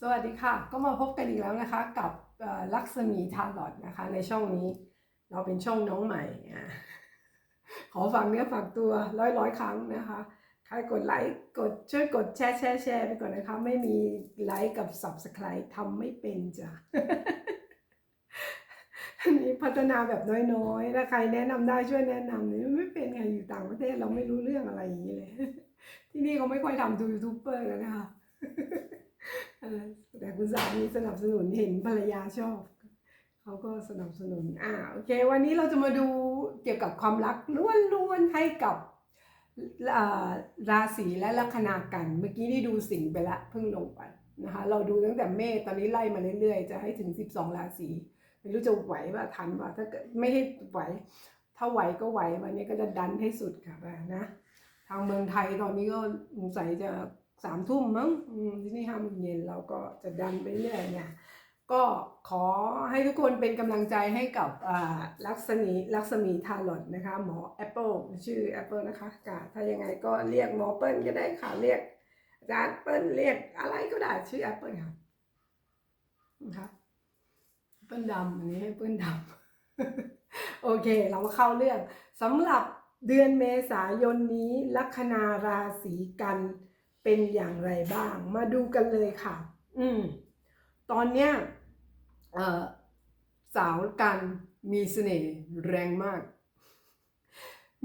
สวัสดีค่ะ ก็มาพบกันอีกแล้วนะคะ กับลักษมีทาร์ลอตนะคะ ในช่องนี้ เราเป็นช่องน้องใหม่ขอฝากเนื้อฝากตัวร้อยร้อยครั้งนะคะใครกดไลค์กดช่วยกดแชร์แชร์แชร์ไปก่อนนะคะ ไม่มีไลค์กับ Subscribe ทำไม่เป็นจ้ะนนี้พัฒนาแบบน้อยๆถ้าใครแนะนำได้ช่วยแนะนำนี่ไม่เป็นไงอยู่ต่างประเทศเราไม่รู้เรื่องอะไรอย่างนี้เลย ที่นี่เขาไม่ค่อยทำดูยูทูบเบอร์กันนะคะ แต่คุณสามีสนับสนุนเห็นภรรยาชอบเขาก็สนับสนุนอ่าโอเค วันนี้เราจะมาดูเกี่ยวกับความรักล้วนๆให้กับราศีและลัคนากัน เมื่อกี้นี่ดูสิงไปละเพิ่งลงไปนะคะเราดูตั้งแต่เมษตอนนี้ไล่มาเรื่อยๆ จะให้ถึง 12 ราศีไม่รู้จะไหวว่าทันว่าถ้าเกิดไม่ให้ไหว ถ้าไหวก็ไหววันนี้ก็จะดันให้สุดค่ะนะทางเมืองไทยตอนนี้ก็สงสัยจะ สามทุ่มมั้งที่นี่ห้าโมงเย็นเราก็จะดันไปเรื่อยเนี่ยก็ขอให้ทุกคนเป็นกำลังใจให้กับลักษณีลักษมีทาร์ลอตนะคะ หมอแอปเปิลชื่อแอปเปิลนะคะกะถ้ายังไงก็เรียกหมอเปิ้ลก็ได้ค่ะเรียกอาจารย์เปิ้ลเรียกอะไรก็ได้ชื่อแอปเปิลค่ะนะคะเปิ้ลดำอันนี้ให้เปิ้ลดำโอเค เรามาเข้าเรื่องสำหรับเดือนเมษายนนี้ลัคนาราศีกัน เป็นอย่างไรบ้าง มาดูกันเลยค่ะ อืม ตอนเนี้ยเอ่อสาวกันมีเสน่ห์แรงมาก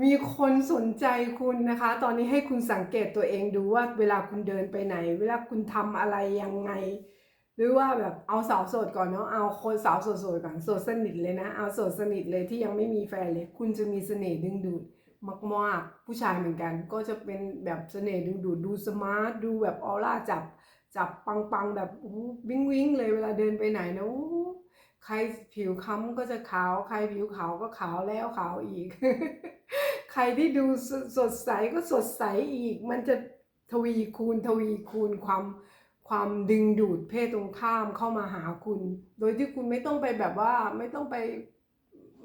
มีคนสนใจคุณนะคะ ตอนนี้ให้คุณสังเกตตัวเองดูว่าเวลาคุณเดินไปไหน เวลาคุณทำอะไรยังไง หรือว่าแบบเอาสาวโสดก่อนเนาะ เอาคนสาวโสดๆก่อน โสดสนิทเลยนะ เอาโสดสนิทเลยที่ยังไม่มีแฟนเลย คุณจะมีเสน่ห์ดึงดูด มากๆผู้ชายเหมือนกัน ก็จะเป็นแบบเสน่ห์ดึงดูดดูสมาร์ทดูแบบออร่าจับจับปังๆแบบวิ้งวิ้งเลยเวลาเดินไปไหนนะอู้ใครผิวค้ำก็จะขาว ใครผิวขาวก็ขาวแล้วขาวอีก ใครที่ดูสสดใสก็สดใสอีก มันจะทวีคูณทวีคูณความความดึงดูดเพศตรงข้ามเข้ามาหาคุณ โดยที่คุณไม่ต้องไปแบบว่าไม่ต้องไป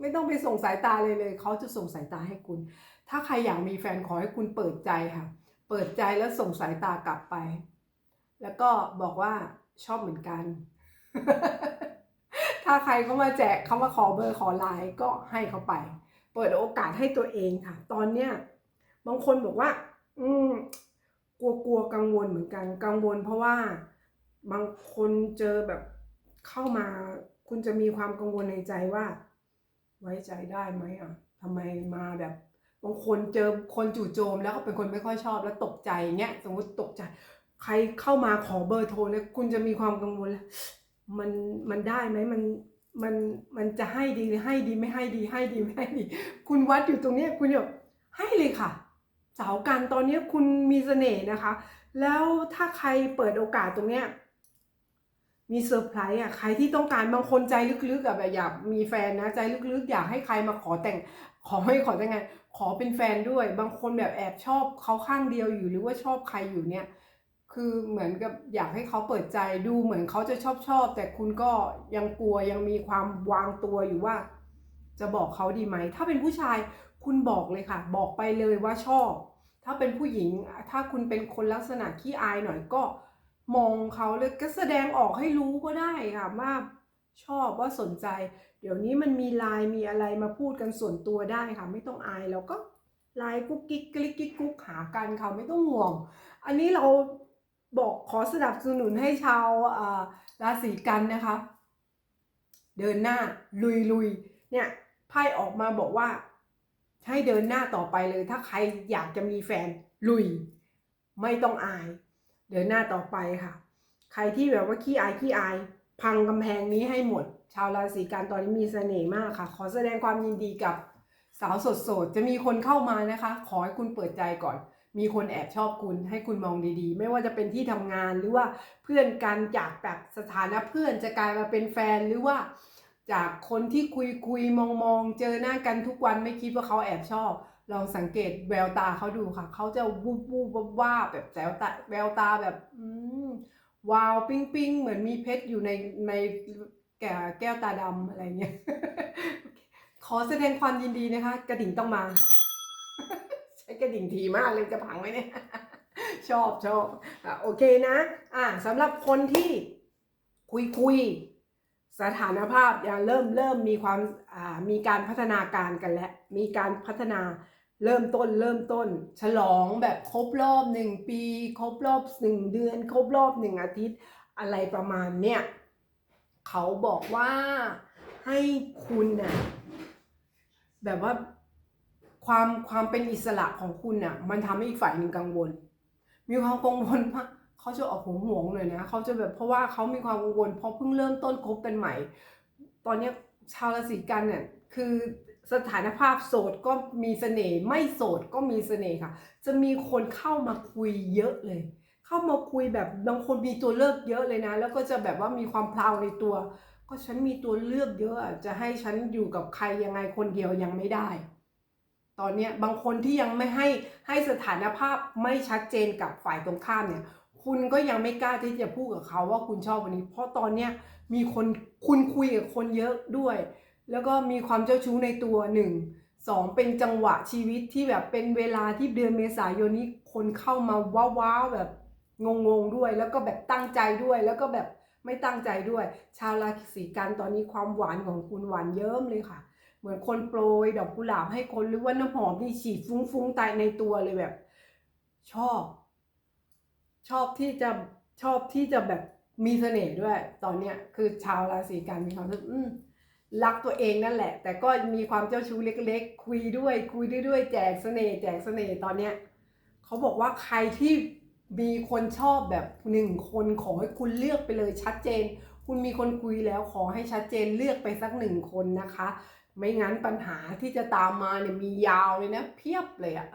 ไม่ต้องไปส่งสายตาเลยเลย เขาจะส่งสายตาให้คุณ ถ้าใครอยากมีแฟนขอให้คุณเปิดใจค่ะ เปิดใจแล้วส่งสายตากลับไป แล้วก็บอกว่าชอบเหมือนกัน ถ้าใครเขามาแจกเขามาขอเบอร์ขอไลน์ก็ให้เขาไป เปิดโอกาสให้ตัวเองค่ะ ตอนเนี้ยบางคนบอกว่า อืมกลัวกลัวกังวลเหมือนกัน กังวลเพราะว่าบางคนเจอแบบเข้ามาคุณจะมีความกังวลในใจว่า ไว้ใจได้ไหมอะทำไมมาแบบ บางคนเจอคนจู่โจมแล้วเขาเป็นคนไม่ค่อยชอบแล้วตกใจเงี้ยสมมติตกใจ ใครเข้ามาขอเบอร์โทรเนี่ยคุณจะมีความกังวลแล้วมันมันได้ไหมมันมันมันจะให้ดีหรือให้ดีไม่ให้ดีให้ดีไม่ให้ดี คุณวัดอยู่ตรงเนี้ยคุณแบบให้เลยค่ะ สาวกันตอนเนี้ยคุณมีเสน่ห์นะคะ แล้วถ้าใครเปิดโอกาสตรงเนี้ยมีเซอร์ไพรส์อะใครที่ต้องการบางคนใจลึกๆอะแบบอยากมีแฟนนะใจลึกๆ อยากให้ใครมาขอแต่ง ขอให้ขอแต่งงานขอเป็นแฟนด้วย บางคนแบบแอบชอบเขาข้างเดียวอยู่หรือว่าชอบใครอยู่เนี่ย คือเหมือนกับอยากให้เขาเปิดใจดูเหมือนเขาจะชอบชอบ แต่คุณก็ยังกลัวยังมีความวางตัวอยู่ว่า จะบอกเขาดีไหม ถ้าเป็นผู้ชายคุณบอกเลยค่ะ บอกไปเลยว่าชอบ ถ้าเป็นผู้หญิง ถ้าคุณเป็นคนลักษณะขี้อายหน่อยก็มองเขาเลยก็แสดงออกให้รู้ก็ได้ค่ะว่า ชอบว่าสนใจ เดี๋ยวนี้มันมีไลน์มีอะไรมาพูดกันส่วนตัวได้ค่ะ ไม่ต้องอายแล้วก็ไลน์กุ๊กกิ๊กกลิกกิ๊กกุ๊กหากันค่ะไม่ต้องห่วง อันนี้เราบอกขอสนับสนุนให้ชาวราศีกันนะคะ เดินหน้าลุยลุยเนี่ยไพ่ออกมาบอกว่า ให้เดินหน้าต่อไปเลย ถ้าใครอยากจะมีแฟนลุย ไม่ต้องอาย เดินหน้าต่อไปค่ะ ใครที่แบบว่าขี้อายขี้อาย พังกำแพงนี้ให้หมด ชาวราศีกันตอนนี้มีเสน่ห์มากค่ะ ขอแสดงความยินดีกับสาวสดๆ จะมีคนเข้ามานะคะ ขอให้คุณเปิดใจก่อน มีคนแอบชอบคุณให้คุณมองดีๆ ไม่ว่าจะเป็นที่ทำงานหรือว่าเพื่อนกันจากแบบสถานะเพื่อนจะกลายมาเป็นแฟนหรือว่าจากคนที่คุยคุยมองมองเจอหน้ากันทุกวันไม่คิดว่าเขาแอบชอบ ลองสังเกตแววตาเขาดูค่ะ เขาจะวูบวูบว่าแบบแววตาแววตาแบบ อืม วาวปิ้งปิ้งเหมือนมีเพชรอยู่ในในแก้วแก้วตาดำอะไรเงี้ย ขอแสดงความยินดีนะคะ กระดิ่งต้องมา ใช้กระดิ่งทีมากเลยจะพังไหมเนี่ย ชอบชอบอะโอเคนะ อะสำหรับคนที่คุยคุยสถานภาพยังเริ่มเริ่มมีความอ่ามีการพัฒนาการกันแล้วมีการพัฒนา เริ่มต้นเริ่มต้น ฉลองแบบครบรอบหนึ่งปี ครบรอบหนึ่งเดือน ครบรอบหนึ่งอาทิตย์ อะไรประมาณเนี้ยเขาบอกว่าให้คุณน่ะแบบว่าความความเป็นอิสระของคุณน่ะ มันทำให้อีกฝ่ายหนึ่งกังวล มีความกังวลว่าเขาจะออกหวงหวงๆเลยนะเขาจะแบบเพราะว่าเขามีความกังวลเพราะเพิ่งเริ่มต้นคบกันใหม่ ตอนเนี้ชาวราศีกันเนี่ยคือ สถานภาพโสดก็มีเสน่ห์ไม่โสดก็มีเสน่ห์ค่ะ จะมีคนเข้ามาคุยเยอะเลย เข้ามาคุยแบบบางคนมีตัวเลือกเยอะเลยนะ แล้วก็จะแบบว่ามีความพลาวในตัว ก็ฉันมีตัวเลือกเยอะอะจะให้ฉันอยู่กับใครยังไงคนเดียวยังไม่ได้ ตอนเนี้ยบางคนที่ยังไม่ให้ให้สถานภาพไม่ชัดเจนกับฝ่ายตรงข้ามเนี่ยคุณก็ยังไม่กล้าที่จะพูดกับเขาว่าคุณชอบวันนี้ เพราะตอนเนี้ยมีคนคุณคุยกับคนเยอะด้วย แล้วก็มีความเจ้าชู้ในตัวหนึ่งสองเป็นจังหวะชีวิตที่แบบเป็นเวลาที่เดือนเมษายนนี้คนเข้ามาว้าวๆแบบงงๆด้วย แล้วก็แบบตั้งใจด้วย แล้วก็แบบไม่ตั้งใจด้วย ชาวราศีกันตอนนี้ความหวานของคุณหวานเยิ้มเลยค่ะ เหมือนคนโปรยดอกกุหลาบให้คนหรือว่าน้ำหอมที่ฉีดฟุ้งๆตายในตัวเลยแบบ ชอบ ชอบที่จะชอบที่จะแบบมีเสน่ห์ด้วย ตอนเนี้ยคือชาวราศีกันมีความรู้สึกอืม รักตัวเองนั่นแหละ แต่ก็มีความเจ้าชู้เล็กๆ คุยด้วย คุยด้วยด้วยแจกเสน่ห์แจกเสน่ห์ตอนเนี้ยเขาบอกว่าใครที่มีคนชอบแบบหนึ่งคนขอให้คุณเลือกไปเลยชัดเจน คุณมีคนคุยแล้วขอให้ชัดเจนเลือกไปสักหนึ่งคนนะคะ ไม่งั้นปัญหาที่จะตามมาเนี่ยมียาวเลยนะ เพียบเลยอะ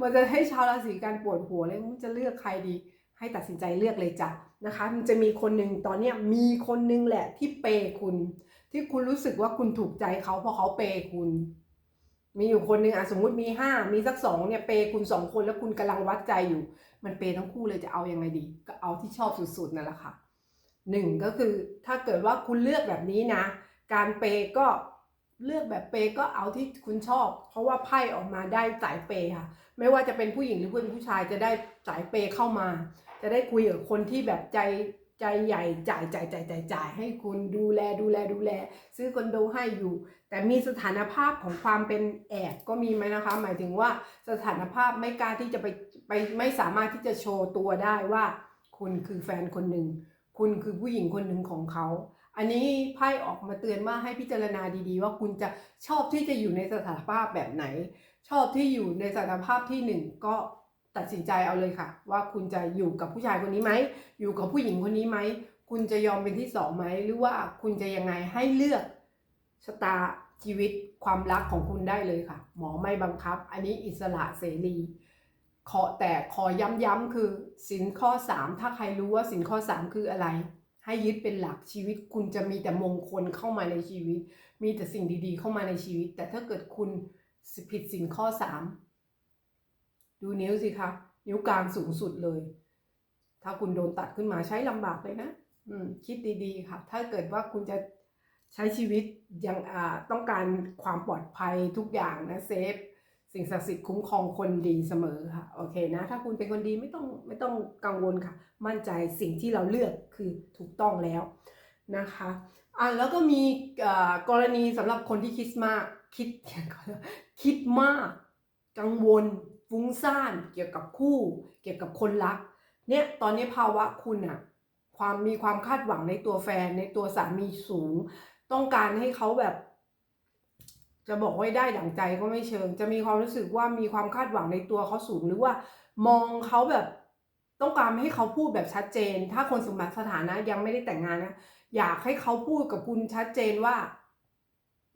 มันจะให้ชาวราศีกันปวดหัวเลยมันจะเลือกใครดี ให้ตัดสินใจเลือกเลยจ้ะนะคะ มันจะมีคนหนึ่งตอนเนี้ยมีคนหนึงแหละที่เปคุณ ที่คุณรู้สึกว่าคุณถูกใจเขาเพราะเขาเปย์คุณ มีอยู่คนหนึ่งอะสมมุติมีห้ามีสักสองเนี่ยเปย์คุณสองคนแล้วคุณกำลังวัดใจอยู่ มันเปย์ทั้งคู่เลยจะเอายังไงดี ก็เอาที่ชอบสุดๆนั่นแหละค่ะหนึ่งก็คือถ้าเกิดว่าคุณเลือกแบบนี้นะ การเปย์ก็เลือกแบบเปย์ก็เอาที่คุณชอบ เพราะว่าไพ่ออกมาได้สายเปย์ค่ะ ไม่ว่าจะเป็นผู้หญิงหรือเป็นผู้ชายจะได้สายเปย์เข้ามา จะได้คุยกับคนที่แบบใจ ใจใหญ่จ่ายจ่ายจ่ายจ่ายจ่ายให้คุณดูแลดูแลดูแล ซื้อคอนโดให้อยู่ แต่มีสถานภาพของความเป็นแอบก็มีไหมนะคะ หมายถึงว่าสถานภาพไม่กล้าที่จะไปไปไม่สามารถที่จะโชว์ตัวได้ว่า คุณคือแฟนคนหนึ่งคุณคือผู้หญิงคนหนึ่งของเขา อันนี้ไพ่ออกมาเตือนว่าให้พิจารณาดีๆ ว่าคุณจะชอบที่จะอยู่ในสถานภาพแบบไหน ชอบที่อยู่ในสถานภาพที่หนึ่งก็ ตัดสินใจเอาเลยค่ะ ว่าคุณจะอยู่กับผู้ชายคนนี้ไหม อยู่กับผู้หญิงคนนี้ไหม คุณจะยอมเป็นที่สองไหม หรือว่าคุณจะยังไงให้เลือกชะตาชีวิตความรักของคุณได้เลยค่ะ หมอไม่บังคับ อันนี้อิสระเสรีขอแต่ขอย้ำๆคือสินข้อ 3 ถ้าใครรู้ว่าสินข้อ 3 คืออะไร ให้ยึดเป็นหลักชีวิต คุณจะมีแต่มงคลเข้ามาในชีวิต มีแต่สิ่งดีๆ เข้ามาในชีวิต แต่ถ้าเกิดคุณผิดสินข้อ 3 ดูนิ้วสิคะนิ้วกลางสูงสุดเลย ถ้าคุณโดนตัดขึ้นมาใช้ลำบากเลยนะอืมคิดดีๆค่ะ ถ้าเกิดว่าคุณจะใช้ชีวิตยังอ่าต้องการความปลอดภัยทุกอย่างนะเซฟสิ่งศักดิ์สิทธิ์คุ้มครองคนดีเสมอค่ะโอเคนะ ถ้าคุณเป็นคนดีไม่ต้องไม่ต้องกังวลค่ะ มั่นใจสิ่งที่เราเลือกคือถูกต้องแล้วนะคะอะแล้วก็มีกรณีสำหรับคนที่คิดมากคิดคิดมาก กังวล ฟุ้งซ่านเกี่ยวกับคู่ เกี่ยวกับคนรัก เนี่ยตอนนี้ภาวะคุณอะความมีความคาดหวังในตัวแฟนในตัวสามีสูง ต้องการให้เขาแบบ จะบอกว่าได้ดั่งใจก็ไม่เชิง จะมีความรู้สึกว่ามีความคาดหวังในตัวเขาสูงหรือว่า มองเขาแบบต้องการให้เขาพูดแบบชัดเจน ถ้าคนสมบัติสถานะยังไม่ได้แต่งงานนะอยากให้เขาพูดกับคุณชัดเจนว่า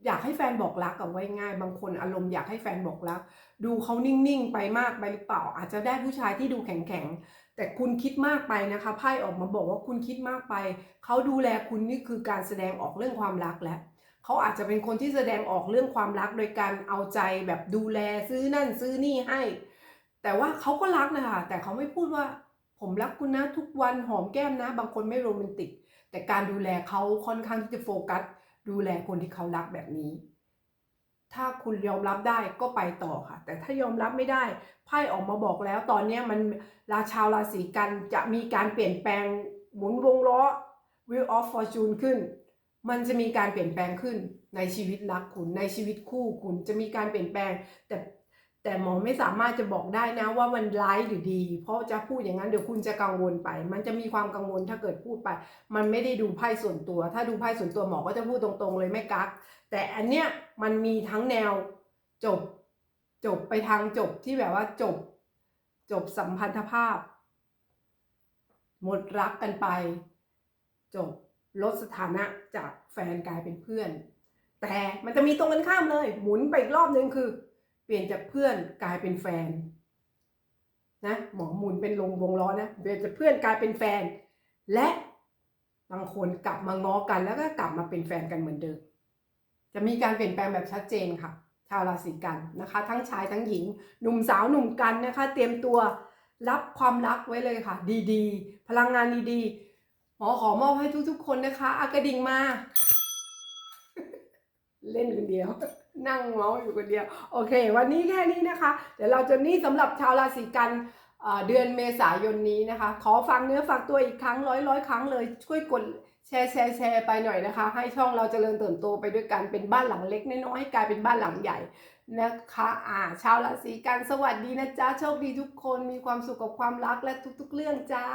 อยากให้แฟนบอกรักกับไว้ง่าย บางคนอารมณ์อยากให้แฟนบอกรัก ดูเขานิ่งๆ ไปมากไปหรือเปล่า อาจจะได้ผู้ชายที่ดูแข็งๆ แต่คุณคิดมากไปนะคะไพ่ออกมาบอกว่าคุณคิดมากไป เขาดูแลคุณนี่คือการแสดงออกเรื่องความรักแล้วเขาอาจจะเป็นคนที่แสดงออกเรื่องความรักโดยการเอาใจแบบดูแลซื้อนั่นซื้อนี่ให้ แต่ว่าเขาก็รักนะคะ แต่เขาไม่พูดว่า ผมรักคุณนะทุกวันหอมแก้มนะ บางคนไม่โรแมนติก แต่การดูแลเขาค่อนข้างที่จะโฟกัส ดูแลคนที่เขารักแบบนี้ ถ้าคุณยอมรับได้ก็ไปต่อค่ะ แต่ถ้ายอมรับไม่ได้ไพ่ออกมาบอกแล้ว ตอนนี้มันราชาวราศีกันจะมีการเปลี่ยนแปลงหมุนวงล้อ Wheel of Fortune ขึ้น มันจะมีการเปลี่ยนแปลงขึ้นในชีวิตรักคุณในชีวิตคู่คุณจะมีการเปลี่ยนแปลง แต่ แต่หมอไม่สามารถจะบอกได้นะว่ามันร้ายหรือดี เพราะจะพูดอย่างนั้นเดี๋ยวคุณจะกังวลไป มันจะมีความกังวลถ้าเกิดพูดไป มันไม่ได้ดูไพ่ส่วนตัว ถ้าดูไพ่ส่วนตัวหมอก็จะพูดตรงๆ เลยไม่กัก แต่อันเนี้ยมันมีทั้งแนวจบ จบไปทางจบที่แบบว่าจบ จบสัมพันธภาพ หมดรักกันไป จบลดสถานะจากแฟนกลายเป็นเพื่อน แต่มันจะมีตรงกันข้ามเลย หมุนไปอีกรอบนึงคือ ปลี่ยนจากเพื่อนกลายเป็นแฟนนะหมอหมุนเป็นลงวงล้อนะเปลี่ยนจากเพื่อนกลายเป็นแฟน และบางคนกลับมาง้อกันแล้วก็กลับมาเป็นแฟนกันเหมือนเดิม จะมีการเปลี่ยนแปลงแบบชัดเจนค่ะ ชาวราศีกันนะคะ ทั้งชายทั้งหญิง หนุ่มสาวหนุ่มกันนะคะ เตรียมตัวรับความรักไว้เลยค่ะ ดีๆ พลังงานดีๆหมอขอมอบให้ทุกๆ คนนะคะอากระดิ่งมา เล่นคนเดียว นั่งเมาส์อยู่คนเดียว โอเค วันนี้แค่นี้นะคะ เดี๋ยวเราจะนี่สำหรับชาวราศีกันเอ่อเดือนเมษายนนี้นะคะ ขอฟังเนื้อฝากตัวอีกครั้งร้อยร้อยครั้งเลยช่วยกดแชร์แชร์แชร์ไปหน่อยนะคะ ให้ช่องเราเจริญเติบโตไปด้วยกันเป็นบ้านหลังเล็กน้อยให้กลายเป็นบ้านหลังใหญ่นะคะอ่าชาวราศีกันสวัสดีนะจ๊ะโชคดีทุกคนมีความสุขกับความรักและทุก ๆ เรื่องจ้า